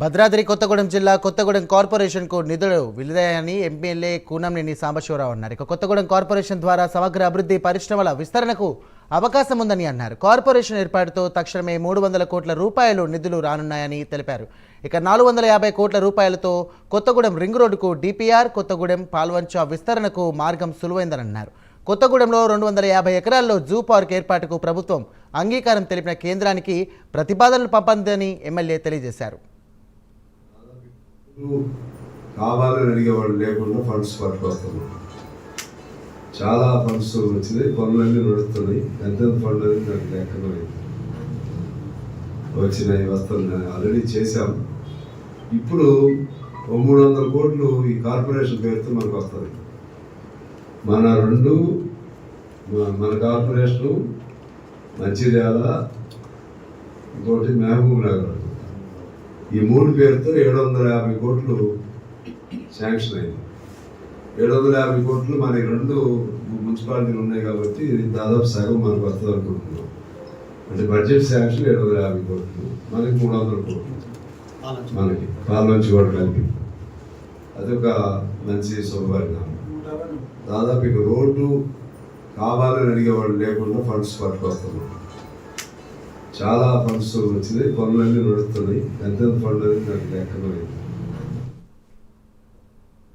భద్రాద్రి కొత్తగూడెం జిల్లా కొత్తగూడెం కార్పొరేషన్కు నిధులు విలుదయని ఎమ్మెల్యే కూనంనేని సాంబశివరావు అన్నారు. ఇక కొత్తగూడెం కార్పొరేషన్ ద్వారా సమగ్ర అభివృద్ధి పరిశ్రమల విస్తరణకు అవకాశం ఉందని అన్నారు. కార్పొరేషన్ ఏర్పాటుతో తక్షణమే మూడు వందల కోట్ల రూపాయలు నిధులు రానున్నాయని తెలిపారు. ఇక నాలుగు వందల యాభై కోట్ల రూపాయలతో కొత్తగూడెం రింగ్ రోడ్డుకు డిపిఆర్ కొత్తగూడెం పాల్వంచ విస్తరణకు మార్గం సులువైందని అన్నారు కొత్తగూడెంలో రెండు వందల యాభై ఎకరాల్లో జూ పార్క్ ఏర్పాటుకు ప్రభుత్వం అంగీకారం తెలిపిన కేంద్రానికి ప్రతిపాదనలు పంపిందని ఎమ్మెల్యే తెలియజేశారు. కావాలని అడిగేవాళ్ళు లేకుండా ఫండ్స్ పట్టుకొస్తున్నాం చాలా ఫండ్స్ వచ్చినాయి పనులన్నీ నడుస్తున్నాయి. ఎంత ఫండ్ అనేది నాకు లెక్కలో వచ్చినాయి వస్తున్నాయి. ఆల్రెడీ చేశాం. ఇప్పుడు ఓ మూడు వందల కోట్లు ఈ కార్పొరేషన్ పేరుతో మనకు వస్తుంది. మన రెండు మన- మన కార్పొరేషను మంచిర్యాల ఇంకోటి మహబూబ్ నగర్. ఈ మూడు పేరుతో ఏడు వందల యాభై కోట్లు శాంక్షన్ అయింది. ఏడు వందల యాభై కోట్లు మనకి రెండు మున్సిపాలిటీలు ఉన్నాయి కాబట్టి ఇది దాదాపు సగం మనకు వస్తుంది అనుకుంటున్నాం. అంటే బడ్జెట్ శాంక్షన్ ఏడు వందల యాభై కోట్లు మనకి మూడు వందల కోట్లు మనకి పాల కూడా కలిపి. అదొక మంచి శుభపరిణామం. దాదాపు ఇక రోడ్డు కావాలని అడిగేవాళ్ళు లేకుండా ఫండ్స్ పట్టుకొస్తున్నాం చాలా ఫండ్స్ వచ్చినాయి పనులన్నీ నడుస్తున్నాయి ఎంత ఫండ్ అనేది నాకు లెక్కలో లేదు.